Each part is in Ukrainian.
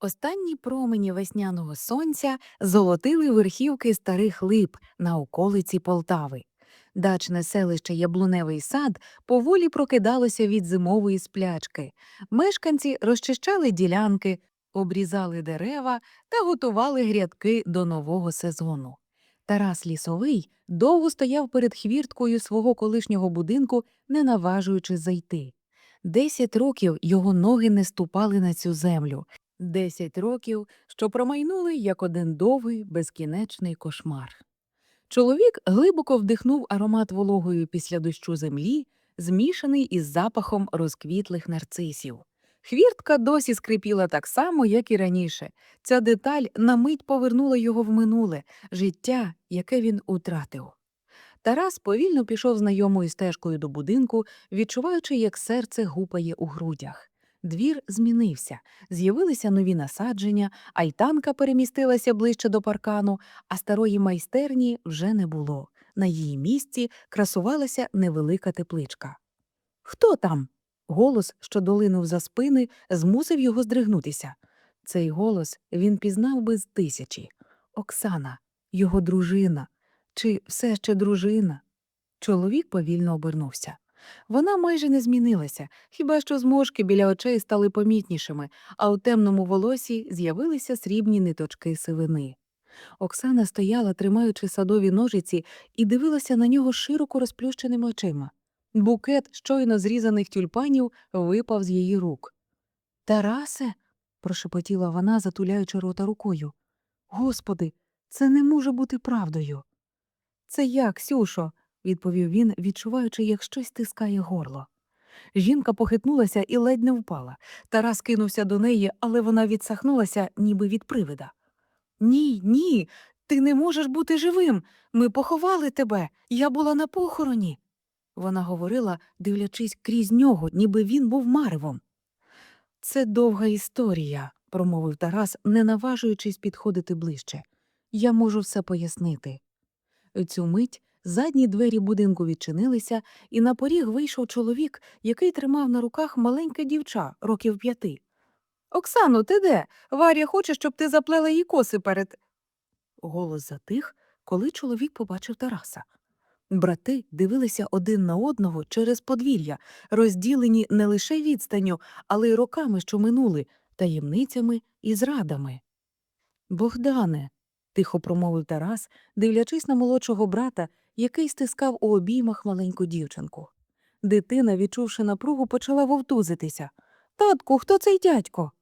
Останні промені весняного сонця золотили верхівки старих лип на околиці Полтави. Дачне селище Яблуневий сад поволі прокидалося від зимової сплячки. Мешканці розчищали ділянки, обрізали дерева та готували грядки до нового сезону. Тарас Лісовий довго стояв перед хвірткою свого колишнього будинку, не наважуючи зайти. Десять років його ноги не ступали на цю землю. Десять років, що промайнули як один довгий, безкінечний кошмар. Чоловік глибоко вдихнув аромат вологої після дощу землі, змішаний із запахом розквітлих нарцисів. Хвіртка досі скрипіла так само, як і раніше. Ця деталь на мить повернула його в минуле життя, яке він утратив. Тарас повільно пішов знайомою стежкою до будинку, відчуваючи, як серце гупає у грудях. Двір змінився, з'явилися нові насадження, альтанка перемістилася ближче до паркану, а старої майстерні вже не було. На її місці красувалася невелика тепличка. Хто там? Голос, що долинув за спини, змусив його здригнутися. Цей голос він пізнав би з тисячі. Оксана, його дружина. Чи все ще дружина? Чоловік повільно обернувся. Вона майже не змінилася, хіба що зморшки біля очей стали помітнішими, а у темному волосі з'явилися срібні ниточки сивини. Оксана стояла, тримаючи садові ножиці, і дивилася на нього широко розплющеними очима. Букет щойно зрізаних тюльпанів випав з її рук. Тарасе. прошепотіла вона, затуляючи рота рукою. Господи, це не може бути правдою. Це я, Ксюшо, відповів він, відчуваючи, як щось тискає горло. Жінка похитнулася і ледь не впала. Тарас кинувся до неї, але вона відсахнулася, ніби від привида. Ні, ні, ти не можеш бути живим. Ми поховали тебе. Я була на похороні. Вона говорила, дивлячись крізь нього, ніби він був маревом. Це довга історія, промовив Тарас, не наважуючись підходити ближче. Я можу все пояснити. Цю мить задні двері будинку відчинилися, і на поріг вийшов чоловік, який тримав на руках маленьке дівча років п'яти. Оксано, ти де? Варя хоче, щоб ти заплела їй коси перед. Голос затих, коли чоловік побачив Тараса. Брати дивилися один на одного через подвір'я, розділені не лише відстанню, але й роками, що минули, таємницями і зрадами. Богдане, тихо промовив Тарас, дивлячись на молодшого брата, який стискав у обіймах маленьку дівчинку. Дитина, відчувши напругу, почала вовтузитися. Татку, хто цей дядько?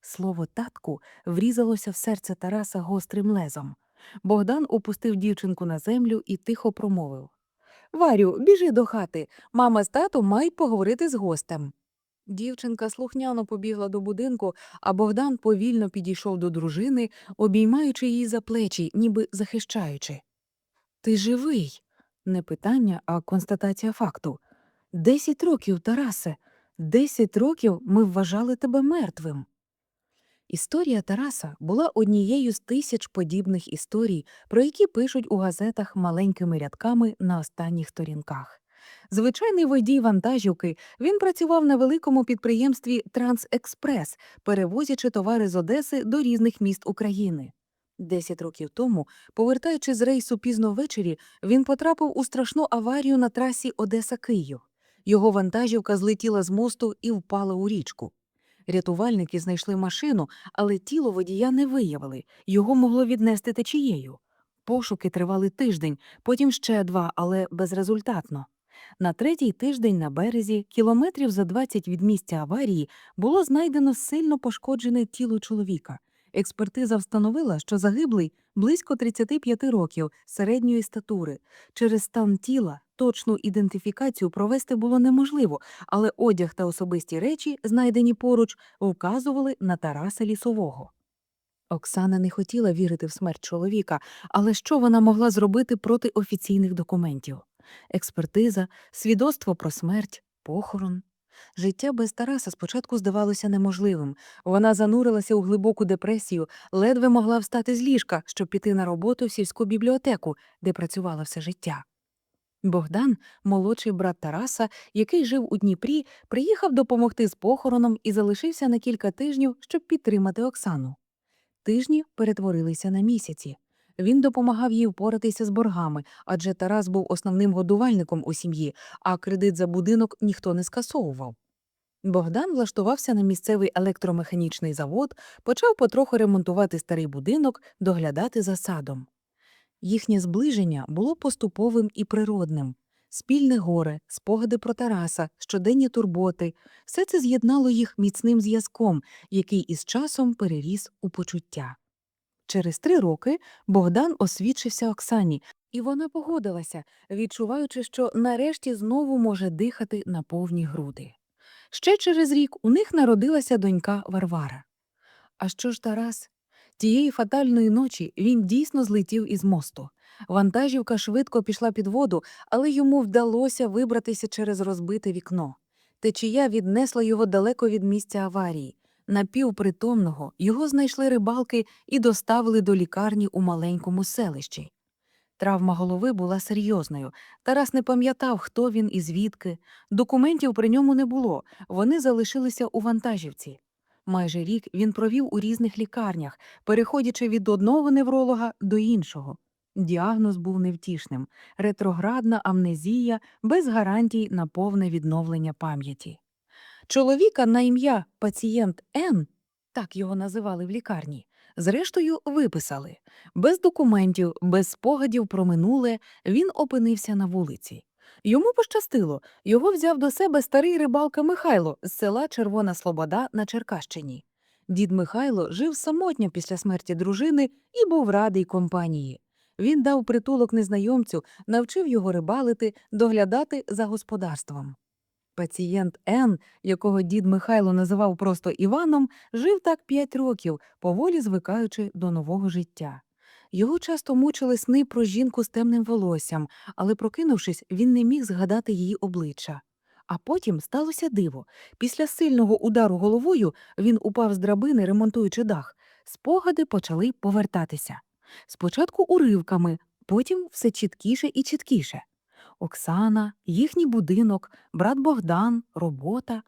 Слово татку врізалося в серце Тараса гострим лезом. Богдан опустив дівчинку на землю і тихо промовив Варю, біжи до хати. Мама з татом мають поговорити з гостем. Дівчинка слухняно побігла до будинку, а Богдан повільно підійшов до дружини, обіймаючи її за плечі, ніби захищаючи. Ти живий. Не питання, а констатація факту. Десять років, Тарасе, десять років ми вважали тебе мертвим. Історія Тараса була однією з тисяч подібних історій, про які пишуть у газетах маленькими рядками на останніх сторінках. Звичайний водій вантажівки він працював на великому підприємстві Трансекспрес, перевозячи товари з Одеси до різних міст України. Десять років тому, повертаючи з рейсу пізно ввечері, він потрапив у страшну аварію на трасі Одеса Київ. Його вантажівка злетіла з мосту і впала у річку. Рятувальники знайшли машину, але тіло водія не виявили, його могло віднести течією. Пошуки тривали тиждень, потім ще два, але безрезультатно. На третій тиждень на березі, кілометрів за 20 від місця аварії, було знайдено сильно пошкоджене тіло чоловіка. Експертиза встановила, що загиблий близько 35 років середньої статури. Через стан тіла точну ідентифікацію провести було неможливо, але одяг та особисті речі, знайдені поруч, вказували на Тараса Лісового. Оксана не хотіла вірити в смерть чоловіка, але що вона могла зробити проти офіційних документів? Експертиза, свідоцтво про смерть, похорон. Життя без Тараса спочатку здавалося неможливим. Вона занурилася у глибоку депресію, ледве могла встати з ліжка, щоб піти на роботу в сільську бібліотеку, де працювала все життя. Богдан, молодший брат Тараса, який жив у Дніпрі, приїхав допомогти з похороном і залишився на кілька тижнів, щоб підтримати Оксану. Тижні перетворилися на місяці. Він допомагав їй впоратися з боргами, адже Тарас був основним годувальником у сім'ї, а кредит за будинок ніхто не скасовував. Богдан влаштувався на місцевий електромеханічний завод, почав потроху ремонтувати старий будинок, доглядати за садом. Їхнє зближення було поступовим і природним. Спільне горе, спогади про Тараса, щоденні турботи все це з'єднало їх міцним зв'язком, який із часом переріс у почуття. Через три роки Богдан освідчився Оксані, і вона погодилася, відчуваючи, що нарешті знову може дихати на повні груди. Ще через рік у них народилася донька Варвара. А що ж Тарас? Тієї фатальної ночі він дійсно злетів із мосту. Вантажівка швидко пішла під воду, але йому вдалося вибратися через розбите вікно. Течія віднесла його далеко від місця аварії. Напівпритомного його знайшли рибалки і доставили до лікарні у маленькому селищі. Травма голови була серйозною. Тарас не пам'ятав, хто він і звідки. Документів при ньому не було, вони залишилися у вантажівці. Майже рік він провів у різних лікарнях, переходячи від одного невролога до іншого. Діагноз був невтішним ретроградна амнезія без гарантій на повне відновлення пам'яті. Чоловіка на ім'я пацієнт Н, так його називали в лікарні, зрештою виписали. Без документів, без спогадів про минуле він опинився на вулиці. Йому пощастило, його взяв до себе старий рибалка Михайло з села Червона Слобода на Черкащині. Дід Михайло жив самотньо після смерті дружини і був радий компанії. Він дав притулок незнайомцю, навчив його рибалити, доглядати за господарством. Пацієнт Н, якого дід Михайло називав просто Іваном, жив так п'ять років, поволі звикаючи до нового життя. Його часто мучили сни про жінку з темним волоссям, але, прокинувшись, він не міг згадати її обличчя. А потім сталося диво. Після сильного удару головою він упав з драбини, ремонтуючи дах. Спогади почали повертатися. Спочатку уривками, потім все чіткіше і чіткіше. Оксана, їхній будинок, брат Богдан, робота.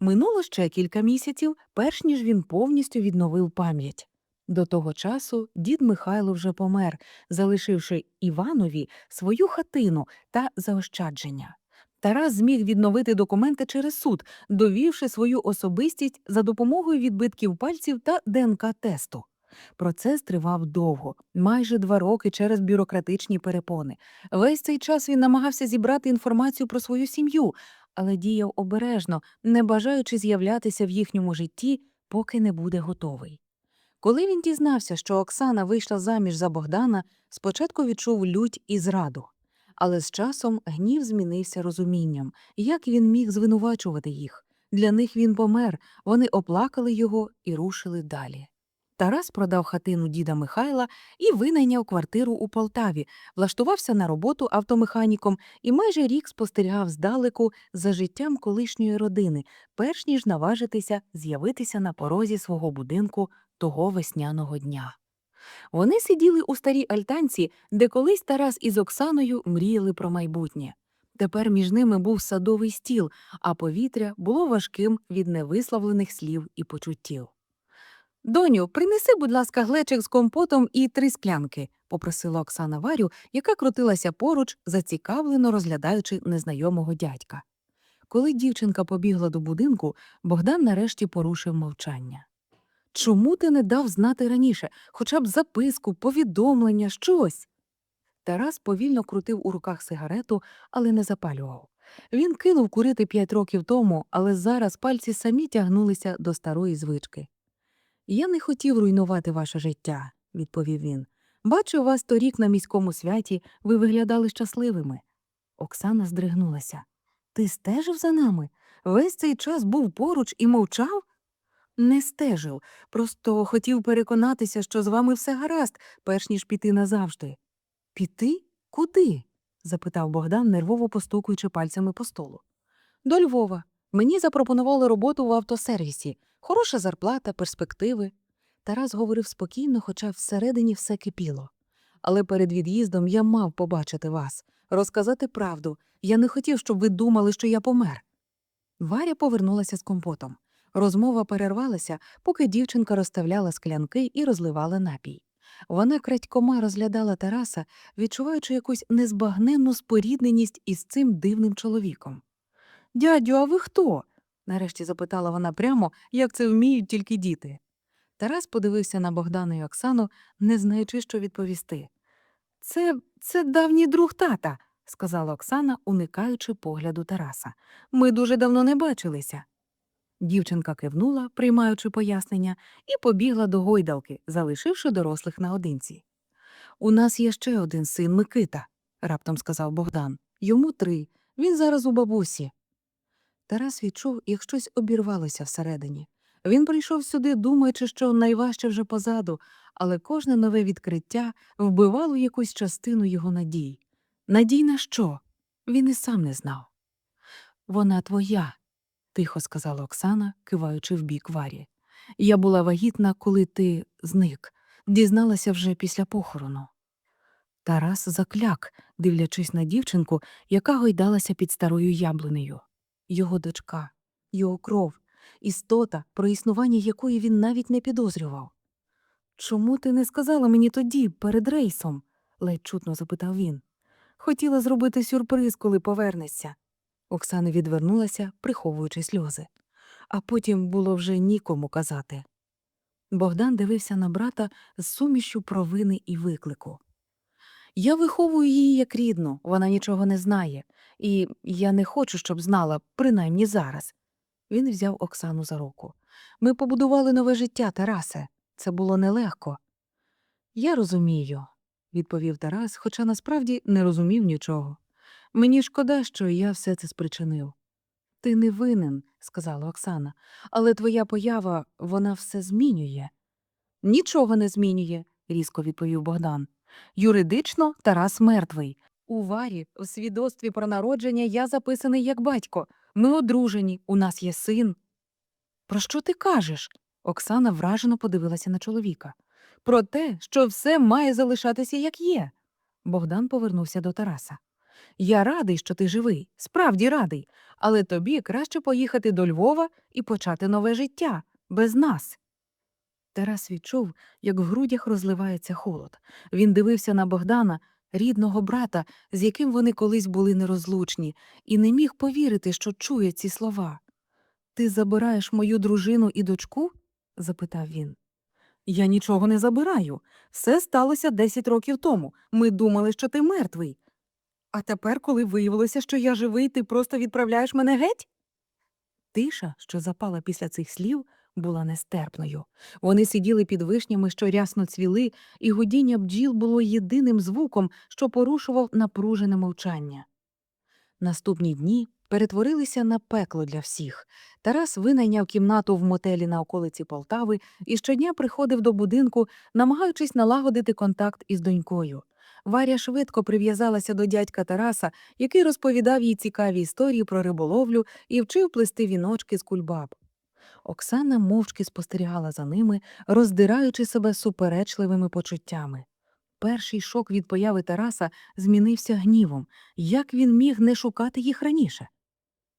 Минуло ще кілька місяців, перш ніж він повністю відновив пам'ять. До того часу дід Михайло вже помер, залишивши Іванові свою хатину та заощадження. Тарас зміг відновити документи через суд, довівши свою особистість за допомогою відбитків пальців та ДНК-тесту. Процес тривав довго, майже два роки через бюрократичні перепони. Весь цей час він намагався зібрати інформацію про свою сім'ю, але діяв обережно, не бажаючи з'являтися в їхньому житті, поки не буде готовий. Коли він дізнався, що Оксана вийшла заміж за Богдана, спочатку відчув лють і зраду. Але з часом гнів змінився розумінням, як він міг звинувачувати їх. Для них він помер, вони оплакали його і рушили далі. Тарас продав хатину діда Михайла і винайняв квартиру у Полтаві, влаштувався на роботу автомеханіком і майже рік спостерігав здалеку за життям колишньої родини, перш ніж наважитися з'явитися на порозі свого будинку того весняного дня. Вони сиділи у старій альтанці, де колись Тарас із Оксаною мріяли про майбутнє. Тепер між ними був садовий стіл, а повітря було важким від невисловлених слів і почуттів. Доню, принеси, будь ласка, глечик з компотом і три склянки, попросила Оксана Варю, яка крутилася поруч, зацікавлено розглядаючи незнайомого дядька. Коли дівчинка побігла до будинку, Богдан нарешті порушив мовчання. Чому ти не дав знати раніше, хоча б записку, повідомлення, щось? Тарас повільно крутив у руках сигарету, але не запалював. Він кинув курити п'ять років тому, але зараз пальці самі тягнулися до старої звички. Я не хотів руйнувати ваше життя, відповів він. Бачу вас торік на міському святі, ви виглядали щасливими. Оксана здригнулася. Ти стежив за нами? Весь цей час був поруч і мовчав? Не стежив, просто хотів переконатися, що з вами все гаразд, перш ніж піти назавжди. Піти? Куди? запитав Богдан, нервово постукуючи пальцями по столу. До Львова. Мені запропонували роботу в автосервісі. Хороша зарплата, перспективи. Тарас говорив спокійно, хоча всередині все кипіло. але перед від'їздом я мав побачити вас, розказати правду. Я не хотів, щоб ви думали, що я помер. Варя повернулася з компотом. Розмова перервалася, поки дівчинка розставляла склянки і розливала напій. Вона крадькома розглядала Тараса, відчуваючи якусь незбагненну спорідненість із цим дивним чоловіком. Дядю, а ви хто? Нарешті запитала вона прямо, як це вміють тільки діти. Тарас подивився на Богдана і Оксану, не знаючи, що відповісти. Це, це давній друг тата, сказала Оксана, уникаючи погляду Тараса. Ми дуже давно не бачилися. Дівчинка кивнула, приймаючи пояснення, і побігла до гойдалки, залишивши дорослих наодинці. У нас є ще один син Микита, раптом сказав Богдан. Йому три. Він зараз у бабусі. Тарас відчув, як щось обірвалося всередині. Він прийшов сюди, думаючи, що найважче вже позаду, але кожне нове відкриття вбивало якусь частину його надій. Надій на що? Він і сам не знав. Вона твоя, тихо сказала Оксана, киваючи в бік Варі. Я була вагітна, коли ти зник, дізналася вже після похорону. Тарас закляк, дивлячись на дівчинку, яка гойдалася під старою яблунею. Його дочка, його кров, істота, про існування якої він навіть не підозрював. Чому ти не сказала мені тоді, перед рейсом? ледь чутно запитав він. Хотіла зробити сюрприз, коли повернешся. Оксана відвернулася, приховуючи сльози. А потім було вже нікому казати. Богдан дивився на брата з сумішю провини і виклику. Я виховую її як рідну, вона нічого не знає, і я не хочу, щоб знала, принаймні зараз. Він взяв Оксану за руку. Ми побудували нове життя, Тарасе. Це було нелегко. Я розумію, відповів Тарас, хоча насправді не розумів нічого. Мені шкода, що я все це спричинив. Ти не винен, сказала Оксана, але твоя поява вона все змінює. Нічого не змінює, різко відповів Богдан. Юридично Тарас мертвий. У варі, в свідоцтві про народження я записаний як батько. Ми одружені, у нас є син. Про що ти кажеш? Оксана вражено подивилася на чоловіка. Про те, що все має залишатися як є. Богдан повернувся до Тараса. Я радий, що ти живий, справді радий, але тобі краще поїхати до Львова і почати нове життя без нас. Тарас відчув, як в грудях розливається холод. Він дивився на Богдана, рідного брата, з яким вони колись були нерозлучні, і не міг повірити, що чує ці слова. Ти забираєш мою дружину і дочку? запитав він. Я нічого не забираю. Все сталося десять років тому. Ми думали, що ти мертвий. А тепер, коли виявилося, що я живий, ти просто відправляєш мене геть? Тиша, що запала після цих слів, була нестерпною. Вони сиділи під вишнями, що рясно цвіли, і гудіння бджіл було єдиним звуком, що порушував напружене мовчання. Наступні дні перетворилися на пекло для всіх. Тарас винайняв кімнату в мотелі на околиці Полтави і щодня приходив до будинку, намагаючись налагодити контакт із донькою. Варя швидко прив'язалася до дядька Тараса, який розповідав їй цікаві історії про риболовлю і вчив плести віночки з кульбаб. Оксана мовчки спостерігала за ними, роздираючи себе суперечливими почуттями. Перший шок від появи Тараса змінився гнівом. Як він міг не шукати їх раніше?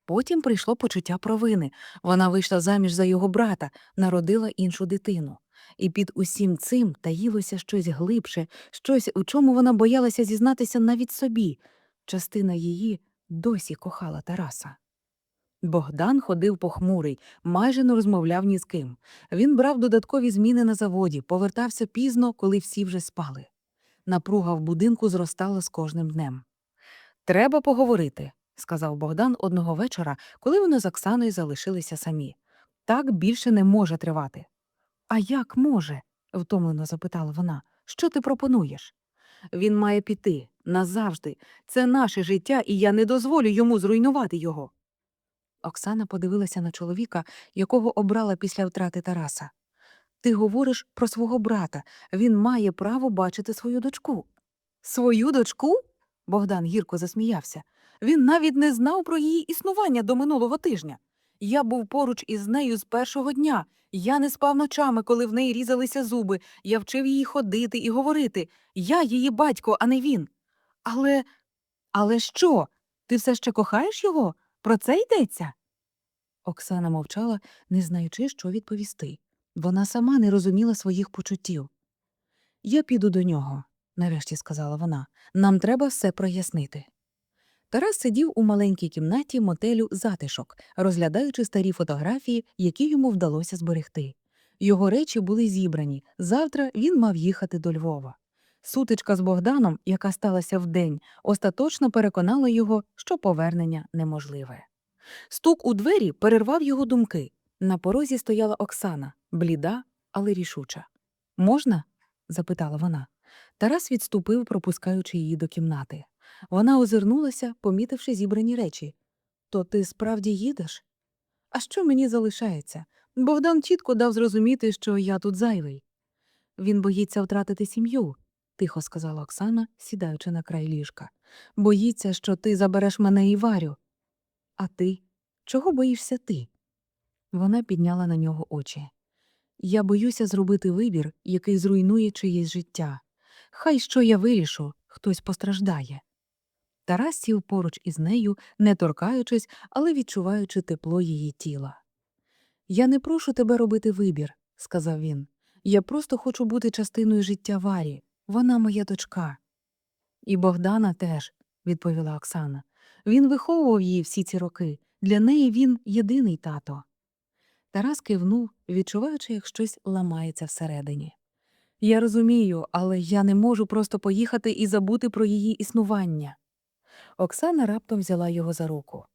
Потім прийшло почуття провини. Вона вийшла заміж за його брата, народила іншу дитину. І під усім цим таїлося щось глибше, щось, у чому вона боялася зізнатися навіть собі. Частина її досі кохала Тараса. Богдан ходив похмурий, майже не розмовляв ні з ким. Він брав додаткові зміни на заводі, повертався пізно, коли всі вже спали. Напруга в будинку зростала з кожним днем. Треба поговорити, сказав Богдан одного вечора, коли вони з Оксаною залишилися самі. Так більше не може тривати. А як може? втомлено запитала вона. Що ти пропонуєш? Він має піти назавжди. Це наше життя, і я не дозволю йому зруйнувати його. Оксана подивилася на чоловіка, якого обрала після втрати Тараса. Ти говориш про свого брата. Він має право бачити свою дочку. Свою дочку? Богдан гірко засміявся. Він навіть не знав про її існування до минулого тижня. Я був поруч із нею з першого дня. Я не спав ночами, коли в неї різалися зуби. Я вчив її ходити і говорити. Я її батько, а не він. Але. Але що? Ти все ще кохаєш його? Про це йдеться? Оксана мовчала, не знаючи, що відповісти. Вона сама не розуміла своїх почуттів. Я піду до нього, нарешті сказала вона. Нам треба все прояснити. Тарас сидів у маленькій кімнаті мотелю затишок, розглядаючи старі фотографії, які йому вдалося зберегти. Його речі були зібрані. Завтра він мав їхати до Львова. Сутичка з Богданом, яка сталася вдень, остаточно переконала його, що повернення неможливе. Стук у двері перервав його думки. На порозі стояла Оксана, бліда, але рішуча. Можна? запитала вона. Тарас відступив, пропускаючи її до кімнати. Вона озирнулася, помітивши зібрані речі. То ти справді їдеш? А що мені залишається? Богдан чітко дав зрозуміти, що я тут зайвий. Він боїться втратити сім'ю, тихо сказала Оксана, сідаючи на край ліжка. Боїться, що ти забереш мене і Варю. А ти? Чого боїшся ти? Вона підняла на нього очі. Я боюся зробити вибір, який зруйнує чиєсь життя. Хай що я вирішу, хтось постраждає. Тарас сів поруч із нею, не торкаючись, але відчуваючи тепло її тіла. Я не прошу тебе робити вибір, сказав він. Я просто хочу бути частиною життя Варі. Вона моя дочка. І Богдана теж, відповіла Оксана. Він виховував її всі ці роки. Для неї він єдиний тато. Тарас кивнув, відчуваючи, як щось ламається всередині. Я розумію, але я не можу просто поїхати і забути про її існування. Оксана раптом взяла його за руку.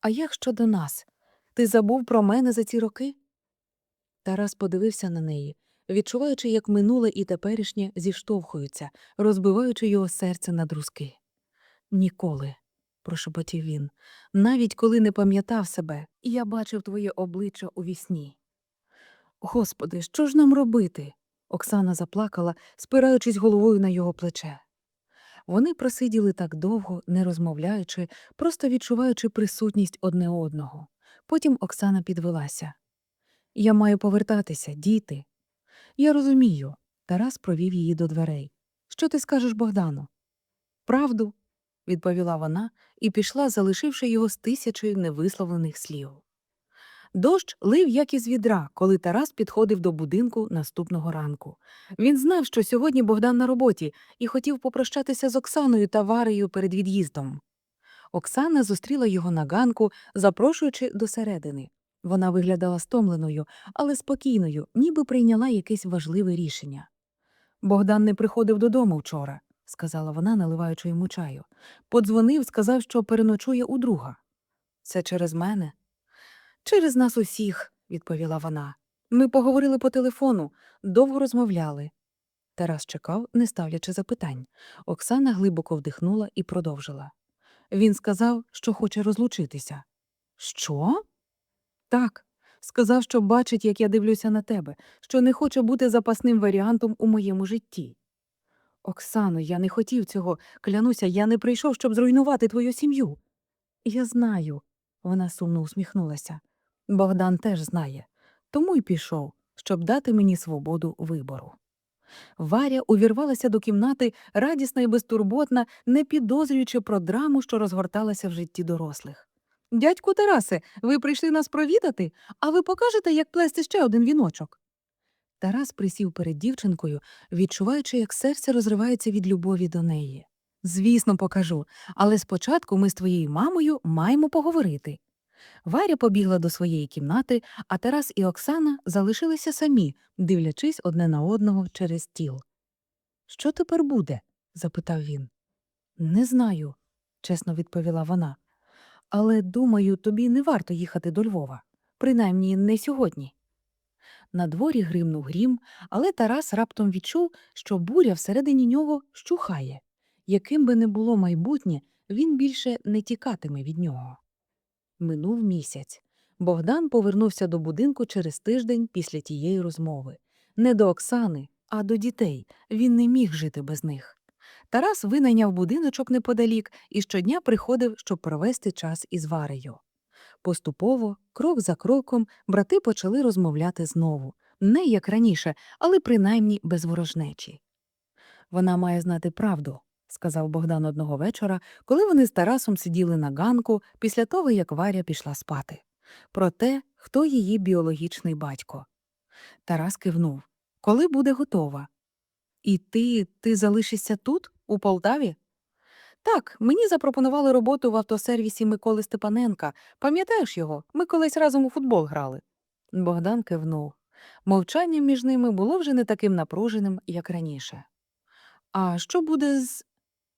А як щодо нас? Ти забув про мене за ці роки? Тарас подивився на неї, відчуваючи, як минуле і теперішнє зіштовхуються, розбиваючи його серце на друзки. Ніколи, прошепотів він, навіть коли не пам'ятав себе, я бачив твоє обличчя у вісні. Господи, що ж нам робити? Оксана заплакала, спираючись головою на його плече. Вони просиділи так довго, не розмовляючи, просто відчуваючи присутність одне одного. Потім Оксана підвелася. Я маю повертатися, діти. Я розумію. Тарас провів її до дверей. Що ти скажеш Богдану? Правду, відповіла вона і пішла, залишивши його з тисячею невисловлених слів. Дощ лив як із відра, коли Тарас підходив до будинку наступного ранку. Він знав, що сьогодні Богдан на роботі, і хотів попрощатися з Оксаною та Варею перед від'їздом. Оксана зустріла його на ганку, запрошуючи до середини. Вона виглядала стомленою, але спокійною, ніби прийняла якесь важливе рішення. Богдан не приходив додому вчора, сказала вона, наливаючи йому чаю. Подзвонив, сказав, що переночує у друга. Це через мене? Через нас усіх, відповіла вона. Ми поговорили по телефону, довго розмовляли. Тарас чекав, не ставлячи запитань. Оксана глибоко вдихнула і продовжила. Він сказав, що хоче розлучитися. Що? Так. Сказав, що бачить, як я дивлюся на тебе, що не хоче бути запасним варіантом у моєму житті. Оксано, я не хотів цього. Клянуся, я не прийшов, щоб зруйнувати твою сім'ю. Я знаю, вона сумно усміхнулася. Богдан теж знає, тому й пішов, щоб дати мені свободу вибору. Варя увірвалася до кімнати, радісна і безтурботна, не підозрюючи про драму, що розгорталася в житті дорослих. Дядьку Тарасе, ви прийшли нас провідати, а ви покажете, як плести ще один віночок. Тарас присів перед дівчинкою, відчуваючи, як серце розривається від любові до неї. Звісно, покажу, але спочатку ми з твоєю мамою маємо поговорити. Варя побігла до своєї кімнати, а Тарас і Оксана залишилися самі, дивлячись одне на одного через стіл. Що тепер буде? запитав він. Не знаю, чесно відповіла вона. Але, думаю, тобі не варто їхати до Львова, принаймні не сьогодні. На дворі гримнув грім, але Тарас раптом відчув, що буря всередині нього щухає. Яким би не було майбутнє, він більше не тікатиме від нього. Минув місяць. Богдан повернувся до будинку через тиждень після тієї розмови. Не до Оксани, а до дітей. Він не міг жити без них. Тарас винайняв будиночок неподалік і щодня приходив, щоб провести час із Варею. Поступово, крок за кроком, брати почали розмовляти знову, не як раніше, але принаймні без ворожнечі. Вона має знати правду, сказав Богдан одного вечора, коли вони з Тарасом сиділи на ганку після того, як Варя пішла спати. Про те, хто її біологічний батько. Тарас кивнув. Коли буде готова? І ти, ти залишишся тут, у Полтаві? Так, мені запропонували роботу в автосервісі Миколи Степаненка. Пам'ятаєш його? Ми колись разом у футбол грали. Богдан кивнув. Мовчання між ними було вже не таким напруженим, як раніше. А що буде з.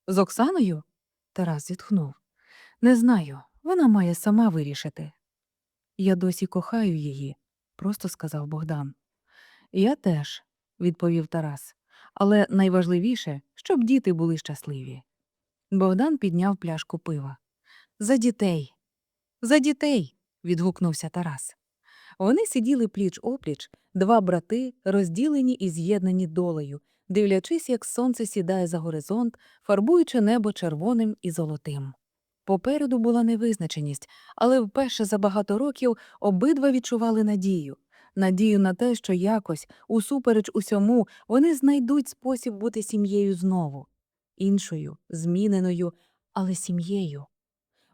з Оксаною? Тарас зітхнув. Не знаю, вона має сама вирішити. Я досі кохаю її, просто сказав Богдан. Я теж, відповів Тарас. Але найважливіше, щоб діти були щасливі. Богдан підняв пляшку пива. За дітей. За дітей. відгукнувся Тарас. Вони сиділи пліч опліч, два брати, розділені і з'єднані долею, дивлячись, як сонце сідає за горизонт, фарбуючи небо червоним і золотим. Попереду була невизначеність, але вперше за багато років обидва відчували надію. Надію на те, що якось, усупереч усьому, вони знайдуть спосіб бути сім'єю знову. Іншою, зміненою, але сім'єю.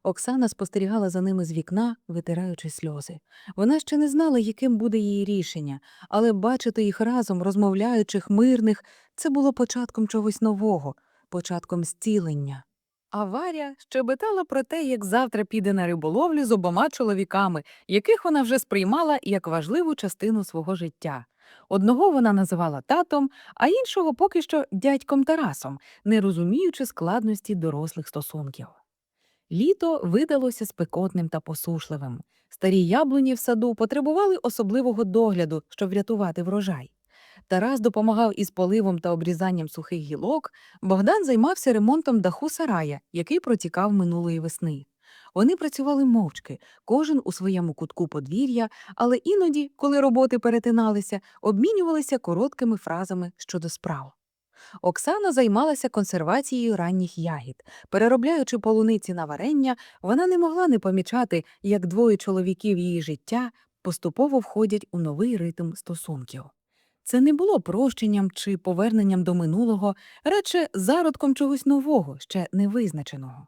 Оксана спостерігала за ними з вікна, витираючи сльози. Вона ще не знала, яким буде її рішення, але бачити їх разом, розмовляючих, мирних, це було початком чогось нового, початком зцілення. А Варя щебетала про те, як завтра піде на риболовлю з обома чоловіками, яких вона вже сприймала як важливу частину свого життя. Одного вона називала татом, а іншого поки що дядьком Тарасом, не розуміючи складності дорослих стосунків. Літо видалося спекотним та посушливим. Старі яблуні в саду потребували особливого догляду, щоб врятувати врожай. Тарас допомагав із поливом та обрізанням сухих гілок, Богдан займався ремонтом даху сарая, який протікав минулої весни. Вони працювали мовчки, кожен у своєму кутку подвір'я, але іноді, коли роботи перетиналися, обмінювалися короткими фразами щодо справ. Оксана займалася консервацією ранніх ягід. Переробляючи полуниці на варення, вона не могла не помічати, як двоє чоловіків її життя поступово входять у новий ритм стосунків. Це не було прощенням чи поверненням до минулого, радше зародком чогось нового, ще невизначеного.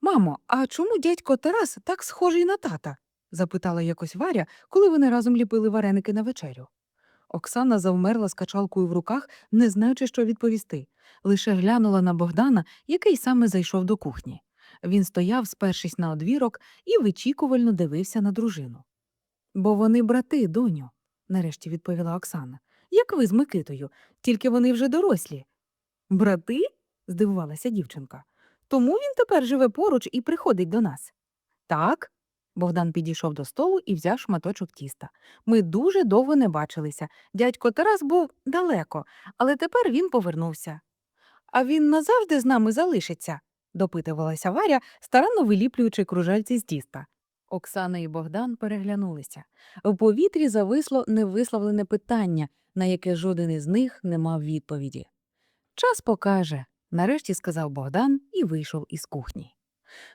Мамо, а чому дядько Тарас так схожий на тата? запитала якось Варя, коли вони разом ліпили вареники на вечерю. Оксана завмерла з качалкою в руках, не знаючи, що відповісти. Лише глянула на Богдана, який саме зайшов до кухні. Він стояв, спершись на одвірок, і вичікувально дивився на дружину. Бо вони брати, доню, нарешті відповіла Оксана. Як ви з Микитою, тільки вони вже дорослі. Брати? здивувалася дівчинка. Тому він тепер живе поруч і приходить до нас. Так. Богдан підійшов до столу і взяв шматочок тіста. Ми дуже довго не бачилися. Дядько Тарас був далеко, але тепер він повернувся. А він назавжди з нами залишиться, допитувалася Варя, старанно виліплюючи кружальці з тіста. Оксана і Богдан переглянулися. В повітрі зависло невисловлене питання, на яке жоден із них не мав відповіді. Час покаже, нарешті сказав Богдан і вийшов із кухні.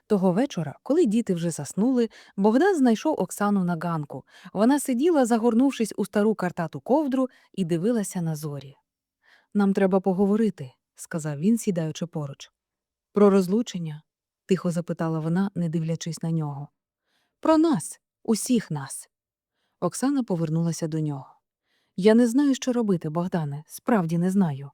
Того вечора, коли діти вже заснули, Богдан знайшов Оксану на ганку. Вона сиділа, загорнувшись у стару картату ковдру, і дивилася на зорі. Нам треба поговорити, сказав він, сідаючи поруч. Про розлучення? тихо запитала вона, не дивлячись на нього. Про нас, усіх нас. Оксана повернулася до нього. Я не знаю, що робити, Богдане, справді не знаю.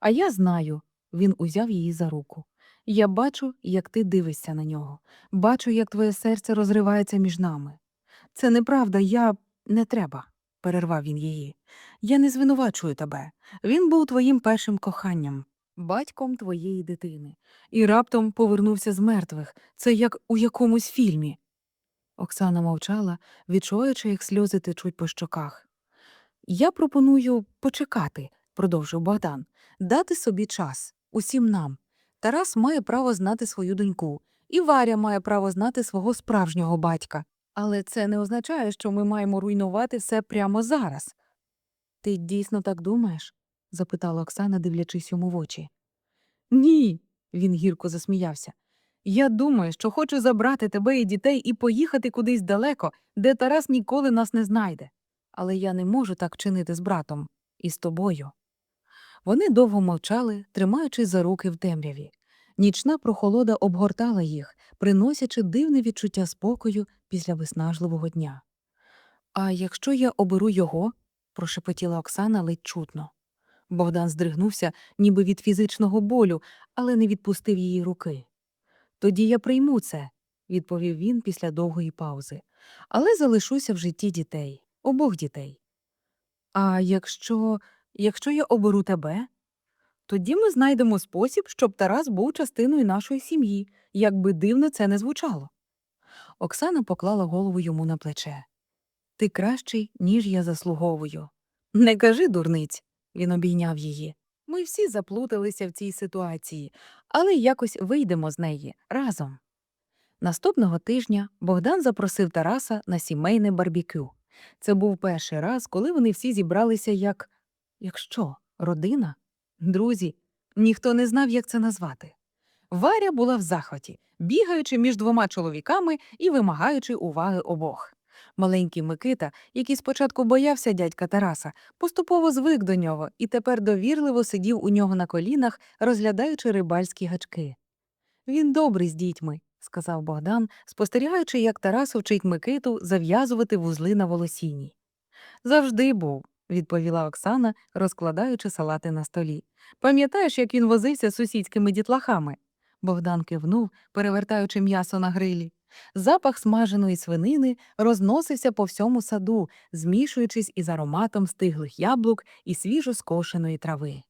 А я знаю. Він узяв її за руку. Я бачу, як ти дивишся на нього. Бачу, як твоє серце розривається між нами. Це неправда, я не треба, перервав він її. Я не звинувачую тебе. Він був твоїм першим коханням, батьком твоєї дитини, і раптом повернувся з мертвих. Це як у якомусь фільмі. Оксана мовчала, відчуваючи, як сльози течуть по щоках. Я пропоную почекати, продовжив Богдан, дати собі час, усім нам. Тарас має право знати свою доньку, і Варя має право знати свого справжнього батька. Але це не означає, що ми маємо руйнувати все прямо зараз. Ти дійсно так думаєш? запитала Оксана, дивлячись йому в очі. Ні. Він гірко засміявся. Я думаю, що хочу забрати тебе і дітей і поїхати кудись далеко, де Тарас ніколи нас не знайде. Але я не можу так чинити з братом і з тобою. Вони довго мовчали, тримаючись за руки в темряві. Нічна прохолода обгортала їх, приносячи дивне відчуття спокою після виснажливого дня. А якщо я оберу його? прошепотіла Оксана ледь чутно. Богдан здригнувся, ніби від фізичного болю, але не відпустив її руки. Тоді я прийму це, відповів він після довгої паузи, але залишуся в житті дітей, обох дітей. А якщо, якщо я оберу тебе, тоді ми знайдемо спосіб, щоб Тарас був частиною нашої сім'ї, як би дивно це не звучало. Оксана поклала голову йому на плече. Ти кращий, ніж я заслуговую. Не кажи, дурниць, він обійняв її. Ми всі заплуталися в цій ситуації, але якось вийдемо з неї разом. Наступного тижня Богдан запросив Тараса на сімейне барбікю. Це був перший раз, коли вони всі зібралися як. Як що, родина? Друзі, ніхто не знав, як це назвати. Варя була в захваті, бігаючи між двома чоловіками і вимагаючи уваги обох. Маленький Микита, який спочатку боявся дядька Тараса, поступово звик до нього і тепер довірливо сидів у нього на колінах, розглядаючи рибальські гачки. Він добрий з дітьми, сказав Богдан, спостерігаючи, як Тарас вчить Микиту зав'язувати вузли на волосіні. Завжди був, відповіла Оксана, розкладаючи салати на столі. Пам'ятаєш, як він возився з сусідськими дітлахами? Богдан кивнув, перевертаючи м'ясо на грилі. Запах смаженої свинини розносився по всьому саду, змішуючись із ароматом стиглих яблук і свіжо скошеної трави.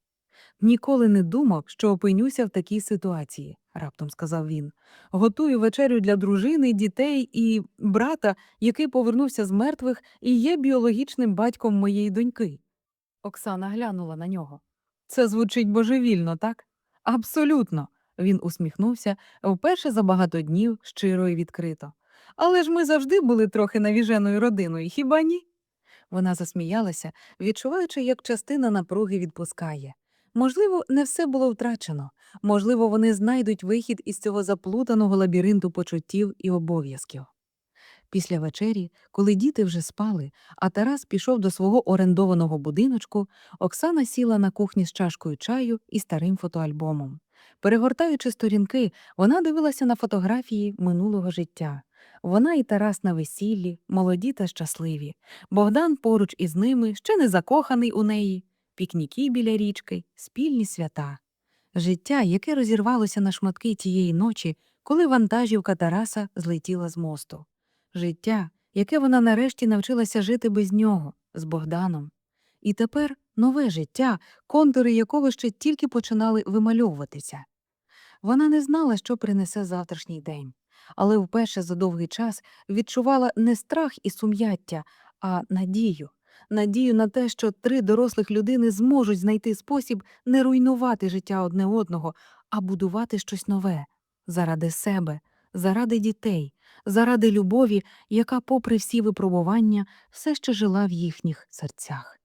Ніколи не думав, що опинюся в такій ситуації, раптом сказав він. Готую вечерю для дружини, дітей і брата, який повернувся з мертвих і є біологічним батьком моєї доньки. Оксана глянула на нього. Це звучить божевільно, так? Абсолютно. Він усміхнувся вперше за багато днів щиро і відкрито. Але ж ми завжди були трохи навіженою родиною, хіба ні? Вона засміялася, відчуваючи, як частина напруги відпускає. Можливо, не все було втрачено, можливо, вони знайдуть вихід із цього заплутаного лабіринту почуттів і обов'язків. Після вечері, коли діти вже спали, а Тарас пішов до свого орендованого будиночку, Оксана сіла на кухні з чашкою чаю і старим фотоальбомом. Перегортаючи сторінки, вона дивилася на фотографії минулого життя. Вона і Тарас на весіллі, молоді та щасливі. Богдан поруч із ними, ще не закоханий у неї, пікніки біля річки, спільні свята. Життя, яке розірвалося на шматки тієї ночі, коли вантажівка Тараса злетіла з мосту. Життя, яке вона нарешті навчилася жити без нього, з Богданом. І тепер нове життя, контури якого ще тільки починали вимальовуватися. Вона не знала, що принесе завтрашній день, але вперше за довгий час відчувала не страх і сум'яття, а надію. Надію на те, що три дорослих людини зможуть знайти спосіб не руйнувати життя одне одного, а будувати щось нове заради себе, заради дітей, заради любові, яка, попри всі випробування, все ще жила в їхніх серцях.